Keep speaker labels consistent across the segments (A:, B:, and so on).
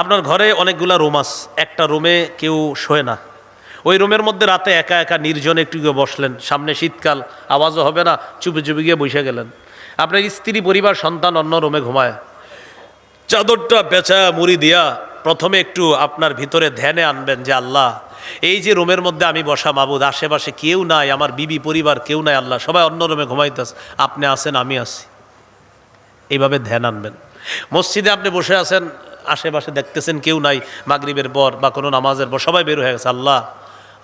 A: আপনার ঘরে অনেকগুলা রুম আস, একটা রুমে কেউ শোয় না। ওই রুমের মধ্যে রাতে একা একা নির্জনে একটু গিয়ে বসলেন। সামনে শীতকাল, আওয়াজও হবে না চুপে চুপে গিয়ে বসে গেলেন। আপনার স্ত্রী, পরিবার, সন্তান অন্য রুমে ঘুমায়। চাদরটা পেঁচা, মুড়ি দিয়া প্রথমে একটু আপনার ভিতরে ধ্যানে আনবেন যে, আল্লাহ, এই যে রুমের মধ্যে আমি বসা মাবুদ, আশেপাশে কেউ নাই, আমার বিবি, পরিবার কেউ নাই, আল্লাহ, সবাই অন্য রুমে ঘুমাইতেছে, আপনি আছেন, আমি আছি। এইভাবে ধ্যান আনবেন। মসজিদে আপনি বসে আছেন আশেপাশে দেখতেছেন কেউ নাই, মাগরিবের পর বা কোনো নামাজের পর সবাই বের হয়ে গেছে, আল্লাহ,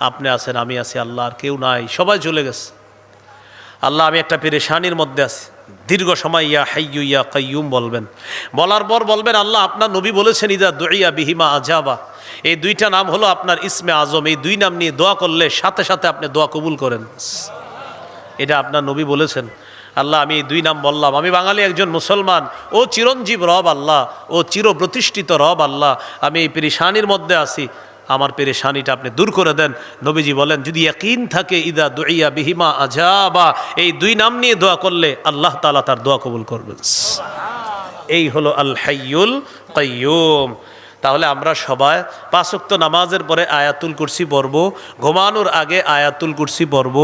A: আপনি আছেন, আমি আছি, আল্লাহ, আর কেউ নাই। সবাই চলে গেছে। আল্লাহ, আমি একটা পেরেশানির মধ্যে আছি। দীর্ঘ সময়, ইয়া হাইয়ু, ইয়া কাইয়ুম বলবেন। বলার পর বলবেন, আল্লাহ, আপনার নবী বলেছেন, ইদা দইয়া বিহিমা আজাবা। এই দুইটা নাম হলো আপনার ইসমে আজম। এই দুই নাম নিয়ে দোয়া করলে সাথে সাথে আপনি দোয়া কবুল করেন। এটা আপনার নবী বলেছেন। আল্লাহ, আমি দুই নাম বললাম। আমি বাঙালি একজন মুসলমান। ও চিরঞ্জীব রব আল্লাহ, ও চির প্রতিষ্ঠিত রব আল্লাহ। আমি এই পেরেশানির মধ্যে আছি। আমার পেরেশানিটা আপনি দূর করে দেন। নবীজি বলেন, যদি ইয়াকিন থাকে, ইদা দুইয়া বিহিমা আজাবা, এই দুই নাম নিয়ে দোয়া করলে আল্লাহ তালা তার দোয়া কবুল করবেন। এই হলো আল হাইয়ুল কাইয়ুম। তাহলে আমরা সবাই পাঁচক্ত নামাজের পরে আয়াতুল কুরসি পড়ব, ঘুমানোর আগে আয়াতুল কুরসি পড়ব,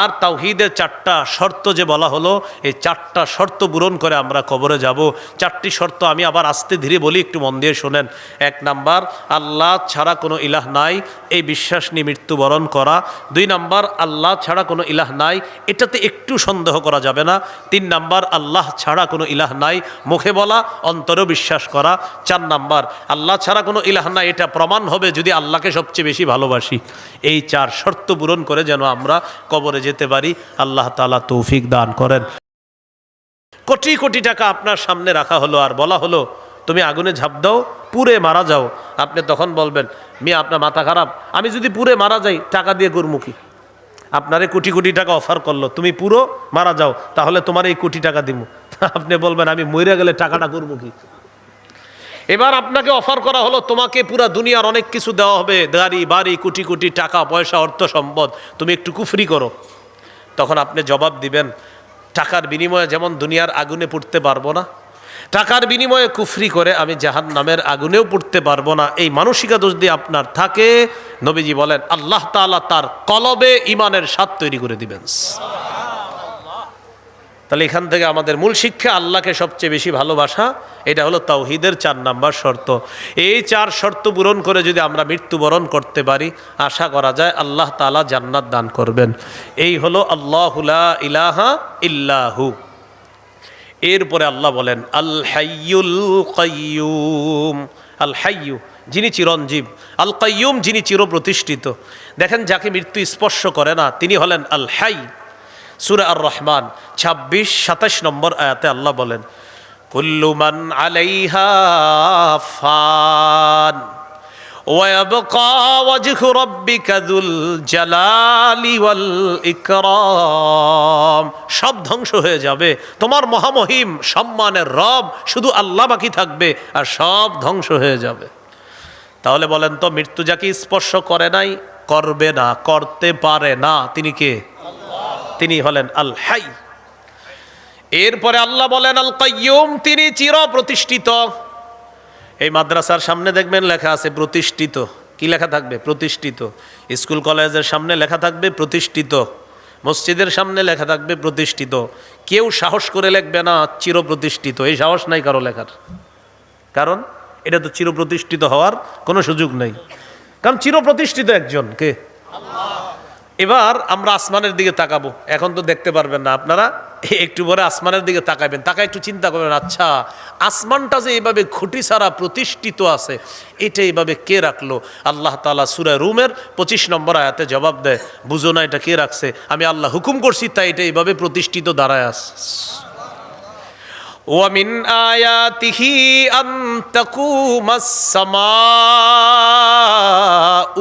A: আর তাওহিদের চারটা শর্ত যে বলা হলো, এই চারটা শর্ত পূরণ করে আমরা কবরে যাব। চারটি শর্ত আমি আবার আস্তে ধীরে বলি, একটু মন দিয়ে শোনেন। এক নাম্বার, আল্লাহ ছাড়া কোনো ইলাহ নাই, এই বিশ্বাস নিয়ে মৃত্যুবরণ করা। দুই নাম্বার, আল্লাহ ছাড়া কোনো ইলাহ নাই, এটাতে একটু সন্দেহ করা যাবে না। তিন নাম্বার, আল্লাহ ছাড়া কোনো ইলাহ নাই, মুখে বলা, অন্তরেও বিশ্বাস করা। চার নাম্বার, আল্লাহ ছাড়া কোনো ইলাহ নাই, এটা প্রমাণ হবে যদি আল্লাহকে সবচেয়ে বেশি ভালোবাসি। এই চার শর্ত পূরণ করে যেন আমরা কবরে যেতে পারি, আল্লাহ তালা তৌফিক দান করেন। কোটি কোটি টাকা আপনার সামনে রাখা হলো আর বলা হলো, তুমি আগুনে ঝাঁপ দাও পুরে মারা যাও। আপনি তখন বলবেন, মিয়া, আপনার মাথা খারাপ। আমি যদি পুরে মারা যাই, টাকা দিয়ে গুরমুখী আপনারে কোটি কোটি টাকা অফার করল, তুমি পুরো মারা যাও, তাহলে তোমার এই কোটি টাকা দিব আপনি বলবেন, আমি মরে গেলে টাকাটা কি এবার আপনাকে অফার করা হলো, তোমাকে পুরা দুনিয়ার অনেক কিছু দেওয়া হবে। গাড়ি, বাড়ি, কোটি কোটি টাকা, পয়সা, অর্থ, সম্পদ। তুমি একটু কুফরি করো। তখন আপনি জবাব দিবেন, টাকার বিনিময়ে যেমন দুনিয়ার আগুনে পুড়তে পারব না, টাকার বিনিময়ে কুফরি করে আমি জাহান নামের আগুনেও পুড়তে পারব না। এই মানসিকা দোষ দিয়ে আপনার থাকে, নবীজি বলেন, আল্লাহ তালা তার কলবে ইমানের স্বাদ তৈরি করে দিবেন। তাহলে এখান থেকে আমাদের মূল শিক্ষা আল্লাহকে সবচেয়ে বেশি ভালোবাসা, এটা হলো তাওহিদের চার নাম্বার শর্ত। এই চার শর্ত পূরণ করে যদি আমরা মৃত্যুবরণ করতে পারি, আশা করা যায় আল্লাহ তালা জান্নাত দান করবেন। এই হলো আল্লাহুলা ইলাহা ইল্লাহু। এরপরে আল্লাহ বলেন, আল হাইয়ুল কাইয়ুম। আল যিনি চিরঞ্জীব। আল কাইয়ুম, যিনি চিরপ্রতিষ্ঠিত। দেখেন, যাকে মৃত্যু স্পর্শ করে না, তিনি হলেন আল হাই। সুরা আর রহমান ছাব্বিশ সাতাশ নম্বর আয়াতে আল্লাহ বলেন কুল্লুমান আলাইহা ফান ويبقى وجه ربك ذو الجلال والإكرام সব ধ্বংস হয়ে যাবে তোমার মহামহিম সম্মানের রব শুধু আল্লাহ বাকি থাকবে আর সব ধ্বংস হয়ে যাবে তাহলে বলেন তো মৃত্যু যাকে স্পর্শ করে নাই করবে না করতে পারে না তিনি কে তিনি হলেন আল হাই এরপরে আল্লাহ বলেন আল কাইয়ুম তিনি চির প্রতিষ্ঠিত এই মাদ্রাসার সামনে দেখবেন লেখা আছে প্রতিষ্ঠিত। কি লেখা থাকবে? প্রতিষ্ঠিত। স্কুল, কলেজের সামনে লেখা থাকবে প্রতিষ্ঠিত। মসজিদের সামনে লেখা থাকবে প্রতিষ্ঠিত। কেউ সাহস করে লেখবে না চির প্রতিষ্ঠিত এই সাহস নাই কারও লেখার। কারণ এটা তো চির প্রতিষ্ঠিত হওয়ার কোনো সুযোগ নেই। কারণ চির প্রতিষ্ঠিত একজন কে? এবার আমরা আসমানের দিকে তাকাবো। এখন তো দেখতে পারবেন না আপনারা। একটু পরে আসমানের দিকে তাকাবেন। তাকা একটু চিন্তা করবেন আচ্ছা আসমানটা যে এইভাবে খুঁটি সারা প্রতিষ্ঠিত আছে, এটা এইভাবে কে রাখল? আল্লাহ তালা সুরা রুমের পঁচিশ নম্বর আয়াতে জবাব দেয়, বুঝো না এটা কে রাখছে? আমি আল্লাহ হুকুম করছি, তাই এটা এইভাবে প্রতিষ্ঠিত দাঁড়ায় আস ওয়ামিন আয়াতিহি আন্তাকুমাস সামা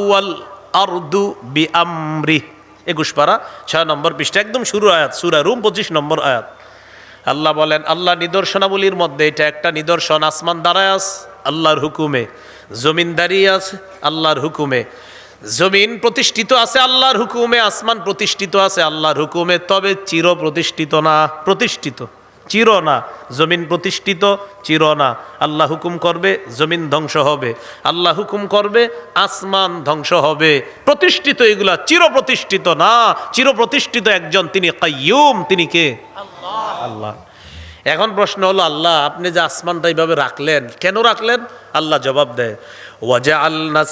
A: ওয়াল আরদু বি আমরি একুশ পারা, ছয় নম্বর পৃষ্ঠা, একদম শুরু আয়াত, সুরা রুম পঁচিশ নম্বর আয়াত। আল্লাহ বলেন, আল্লাহ নিদর্শনাবলীর মধ্যে এটা একটা নিদর্শন, আসমান দাঁড়ায় আস আল্লাহর হুকুমে। জমিন দাঁড়িয়ে আছে, আল্লাহর হুকুমে। জমিন প্রতিষ্ঠিত আছে, আল্লাহর হুকুমে। আসমান প্রতিষ্ঠিত আছে, আল্লাহর হুকুমে। তবে চির প্রতিষ্ঠিত না, প্রতিষ্ঠিত। চির না জমিন প্রতিষ্ঠিত চির না আল্লাহ হুকুম করবে জমিন ধ্বংস হবে। আল্লাহ হুকুম করবে আসমান ধ্বংস হবে। প্রতিষ্ঠিত এগুলা চির প্রতিষ্ঠিত না। চির প্রতিষ্ঠিত একজন তিনি কাইয়ুম তিনি কে? আল্লাহ। এখন প্রশ্ন হলো আল্লাহ আপনি যে আসমানটা এইভাবে রাখলেন কেন রাখলেন? আল্লাহ জবাব দেয় ওয়াজা আল্লাহ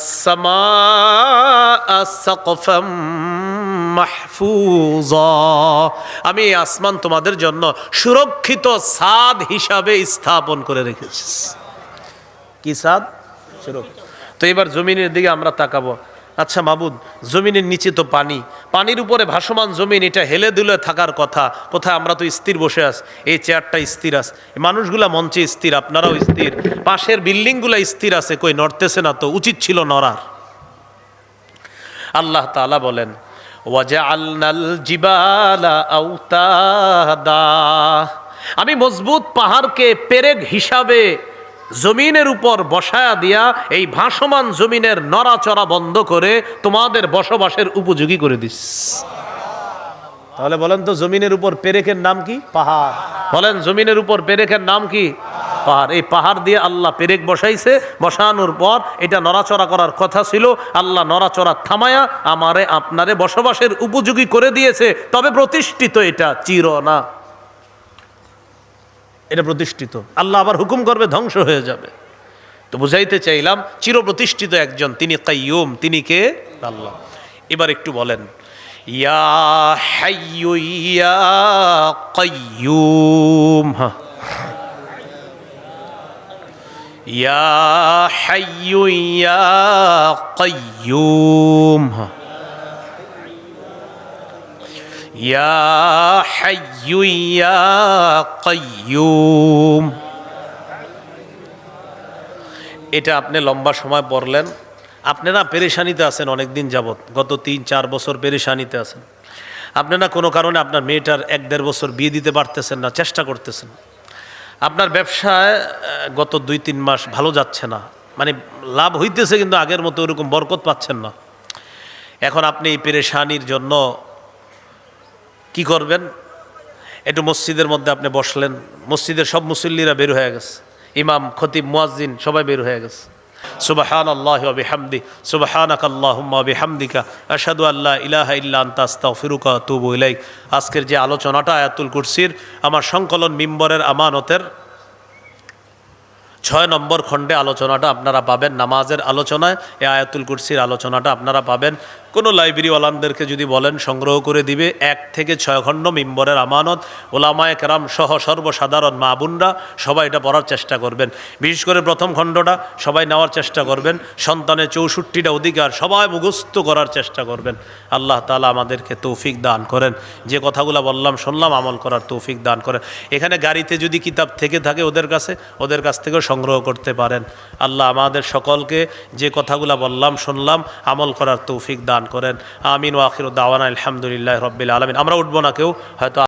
A: আমি আসমান তোমাদের জন্য সুরক্ষিত সাদ হিসাবে স্থাপন করে রেখেছি। কি সাদ? তো এবার জমিনের দিকে আমরা তাকাবো। আচ্ছা মাবুদ, জমিনের নিচে তো পানি। পানির উপরে ভাসমান জমিন, এটা হেলে দুলে থাকার কথা। কোথায়? আমরা তো স্থির বসে আছি। এই চেয়ারটা স্থির এই মানুষগুলা মঞ্চে স্থির, আপনারাও স্থির। পাশের বিল্ডিংগুলা স্থির আছে। কই, নড়তেছে না তো? উচিত ছিল নড়ার। আল্লাহ তাআলা বলেন জিবালা আমি মজবুত পাহাড়কে পেরেক হিসাবে জমিনের উপর বসায়া দিয়া এই ভাসমান জমিনের নড়াচড়া বন্ধ করে তোমাদের বসবাসের উপযোগী করে দিস তাহলে বলেন তো জমিনের উপর পেরেকের নাম কি? পাহাড়। বলেন জমিনের উপর পেরেকের নাম কি? পাহাড়। এই পাহাড় দিয়ে আল্লাহ পেরেক বসাইছে। বসানোর পর এটা নড়াচড়া করার কথা ছিল। আল্লাহ নড়াচড়া থামায়া আমারে আপনারে বসবাসের উপযোগী করে দিয়েছে। তবে প্রতিষ্ঠিত এটা চির না। এটা প্রতিষ্ঠিত। আল্লাহ আবার হুকুম করবে ধ্বংস হয়ে যাবে। তো বুঝাইতে চাইলাম, চির প্রতিষ্ঠিত একজন, তিনি কাইয়ুম, তিনি কে? আল্লাহ। এবার একটু বলেন, ইয়া হাইয়ু ইয়া কাইয়ুম। হ্যাঁ হাইয়ু ইয়া কাইয়ুম হ্যাঁ ইয়া হাইয়ু ইয়া কাইয়ুম এটা আপনি লম্বা সময় পড়লেন। আপনারা পেরেশানিতে আছেন অনেক দিন যাবৎ। গত তিন, চার বছর পেরেশানিতে আছেন। আপনারা কোনো কারণে আপনার মেয়েটার এক দেড় বছর বিয়ে দিতে পারতেছেন না, চেষ্টা করতেছেন। আপনার ব্যবসায় গত দুই, তিন মাস ভালো যাচ্ছে না। মানে লাভ হইতেছে কিন্তু আগের মতো ওরকম বরকত পাচ্ছেন না। এখন আপনি এই পেরেশানির জন্য কি করবেন? একটু মসজিদের মধ্যে আপনি বসলেন। মসজিদের সব মুসল্লিরা বের হয়ে গেছে। ইমাম, খতিব, মুয়াজ্জিন সবাই বের হয়ে গেছে। সুবাহান আল্লাহ বিহামদি সুবাহানাক আল্লাহম্মা বিহামদিকা, আশহাদু আল্লাহ ইলাহা ইল্লা আনতা, আস্তাগফিরুকা আতুবু ইলাইক। আজকের যে আলোচনাটা আয়াতুল কুরসির, আমার সংকলন মিম্বরের আমানতের ছয় নম্বর খণ্ডে আলোচনাটা আপনারা পাবেন। নামাজের আলোচনায়, এই আয়াতুল কুরসির আলোচনাটা আপনারা পাবেন। কোনো লাইব্রেরিওয়ালানদেরকে যদি বলেন, সংগ্রহ করে দিবে এক থেকে ছয় খণ্ড মিম্বরের আমানত। ওলামায় কেরাম সহ সর্বসাধারণ মা বোনরা সবাই এটা পড়ার চেষ্টা করবেন। বিশেষ করে প্রথম খণ্ডটা সবাই নেওয়ার চেষ্টা করবেন। সন্তানের চৌষট্টিটা অধিকার সবাই মুখস্থ করার চেষ্টা করবেন। আল্লাহ তালা আমাদেরকে তৌফিক দান করেন। যে কথাগুলো বললাম, শুনলাম, আমল করার তৌফিক দান করেন। এখানে গাড়িতে যদি কিতাব থেকে থাকে ওদের কাছে, ওদের কাছ থেকেও সংগ্রহ করতে পারেন। আল্লাহ আমাদের সকলকে যে কথাগুলো বললাম, শুনলাম, আমল করার তৌফিক দান করেন। আমিন ওয়াখির দাওয়ান আলহামদুলিল্লাহ রব্বিল আলমিন। আমরা উঠবো না কেউ হয়তো